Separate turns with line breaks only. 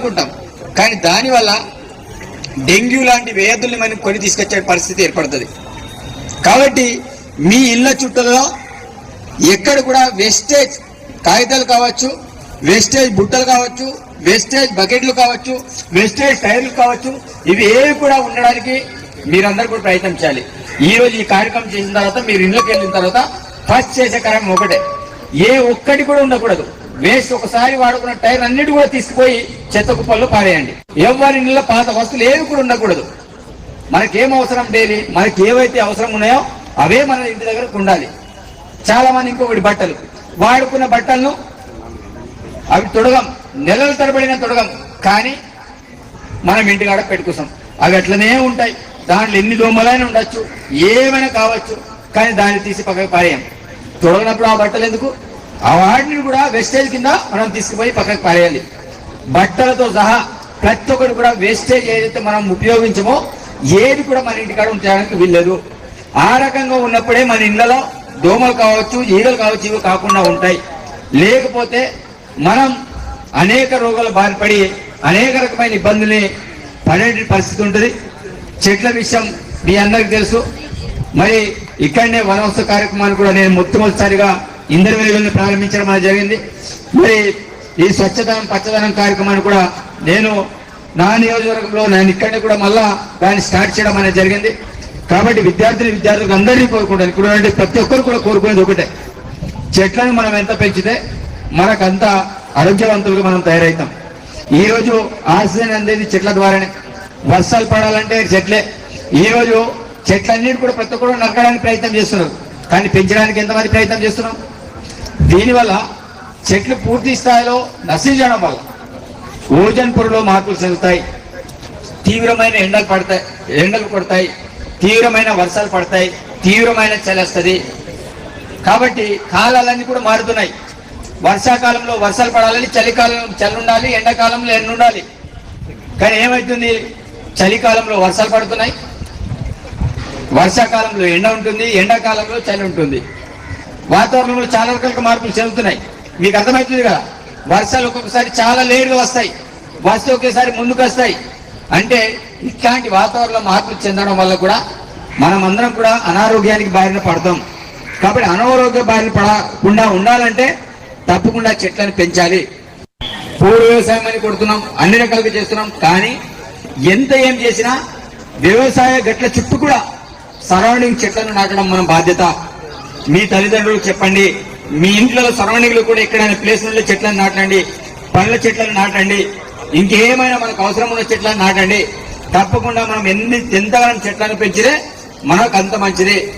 అనుకుంటాం. కానీ దానివల్ల డెంగ్యూ లాంటి వ్యాధుల్ని మనం కొని తీసుకొచ్చే పరిస్థితి ఏర్పడుతుంది. కాబట్టి మీ ఇళ్ళ చుట్టూలో ఎక్కడ కూడా వేస్టేజ్ కాగితాలు కావచ్చు వేస్టేజ్ బుట్టలు కావచ్చు వేస్టేజ్ బకెట్లు కావచ్చు వేస్టేజ్ టైర్లు కావచ్చు ఇవి ఏవి కూడా ఉండడానికి మీరందరూ కూడా ప్రయత్నం చేయాలి. ఈ రోజు ఈ కార్యక్రమం చేసిన తర్వాత మీరు ఇళ్ళకి వెళ్ళిన తర్వాత ఫస్ట్ చేసే కార్యక్రమం ఒకటే. ఏ ఒక్కటి కూడా ఉండకూడదు. వేస్ట్ ఒకసారి వాడుకున్న టైర్ అన్నిటి కూడా తీసుకుపోయి చెత్త కుప్పల్లో పారేయండి. ఎవరి ఇళ్ళ పాత వస్తువులు ఏవి కూడా ఉండకూడదు. మనకేం అవసరం డైలీ? మనకి ఏవైతే అవసరం ఉన్నాయో అవే మన ఇంటి దగ్గర ఉండాలి. చాలా మంది ఇంకొకటి బట్టలు. వాడుకున్న బట్టలను అవి తొడగం. నెలల తరబడిన తొడగం. కానీ మనం ఇంటికాడ పెట్టుకుస్తాం అవి అట్లనే ఉంటాయి. దాంట్లో ఎన్ని దోమలైనా ఉండొచ్చు. ఏమైనా కావచ్చు. కానీ దాన్ని తీసి పక్కకు పారేయం. తొడగినప్పుడు ఆ బట్టలు ఎందుకు? ఆ వాటిని కూడా వెస్టేజ్ కింద మనం తీసుకుపోయి పక్కకు పారేయాలి. బట్టలతో సహా ప్రతి ఒక్కరు కూడా వేస్టేజ్ ఏదైతే మనం ఉపయోగించమో ఏది కూడా మన ఇంటికాడ ఉంచడానికి వీల్లేదు. ఆ రకంగా ఉన్నప్పుడే మన ఇళ్ళలో దోమలు కావచ్చు ఈగలు కావచ్చు ఇవి కాకుండా ఉంటాయి. లేకపోతే మనం అనేక రోగాల బారిపడి అనేక రకమైన ఇబ్బందుల్ని పడే పరిస్థితి ఉంటుంది. చెట్ల విషయం మీ అందరికి తెలుసు. మరి ఇక్కడనే వనవస్త కార్యక్రమాన్ని కూడా నేను మొట్టమొదటిసారిగా ఇందరి వెలుగుల్ని ప్రారంభించడం అనేది జరిగింది. మరి ఈ స్వచ్ఛదనం పచ్చదనం కార్యక్రమాన్ని కూడా నేను నా నియోజకవర్గంలో నేను ఇక్కడిని కూడా మళ్ళా దాన్ని స్టార్ట్ చేయడం అనేది జరిగింది. కాబట్టి విద్యార్థులు విద్యార్థులకు అందరినీ కోరుకుంటారు ఇక్కడ ఉన్నటువంటి ప్రతి ఒక్కరు కూడా కోరుకునేది ఒకటే. చెట్లను మనం ఎంత పెంచితే మనకు అంత ఆరోగ్యవంతులుగా మనం తయారవుతాం. ఈ రోజు ఆక్సిజన్ అందేది చెట్ల ద్వారానే. వర్షాలు పడాలంటే చెట్లే. ఈరోజు చెట్లన్నిటి కూడా ప్రతి ఒక్కరు నరకడానికి ప్రయత్నం చేస్తున్నారు. కానీ పెంచడానికి ఎంతమంది ప్రయత్నం చేస్తున్నాం? దీనివల్ల చెట్లు పూర్తి స్థాయిలో నశించడం వల్ల ఓజన్ మార్పులు చెందుతాయి. తీవ్రమైన ఎండలు పడతాయి ఎండలు పడతాయి తీవ్రమైన వర్షాలు పడతాయి తీవ్రమైన చలి వస్తుంది. కాబట్టి కాలాలన్నీ కూడా మారుతున్నాయి. వర్షాకాలంలో వర్షాలు పడాలని చలికాలం చలి ఉండాలి ఎండాకాలంలో ఎండ ఉండాలి కానీ ఏమవుతుంది చలికాలంలో వర్షాలు పడుతున్నాయి. వర్షాకాలంలో ఎండ ఉంటుంది ఎండాకాలంలో చలి ఉంటుంది. వాతావరణంలో చాలా రకాల మార్పులు చెందుతున్నాయి. మీకు అర్థమవుతుంది కదా? వర్షాలు ఒక్కొక్కసారి చాలా లేటుగా వస్తాయి. వస్తే ఒకేసారి ముందుకు వస్తాయి. అంటే ఇట్లాంటి వాతావరణ మార్పులు చెందడం వల్ల కూడా మనం అందరం కూడా అనారోగ్యానికి బారిన పడతాం. కాబట్టి అనారోగ్య బారిన పడకుండా ఉండాలంటే తప్పకుండా చెట్లను పెంచాలి. పూర్వ వ్యవసాయం అని కొడుతున్నాం అన్ని రకాలుగా చేస్తున్నాం. కానీ ఎంత ఏం చేసినా వ్యవసాయ గట్ల చుట్టూ కూడా సరౌండింగ్ చెట్లను నాటడం మన బాధ్యత. మీ తల్లిదండ్రులకు చెప్పండి. మీ ఇంట్లో సరౌండింగ్లో కూడా ఎక్కడైనా ప్లేస్ నుండి చెట్లను నాటండి. పండ్ల చెట్లను నాటండి. ఇంకేమైనా మనకు అవసరం ఉన్న చెట్లను నాటండి. తప్పకుండా మనం ఎన్ని ఎంతగానో చెట్లను పెంచితే మనకు అంత మంచిది.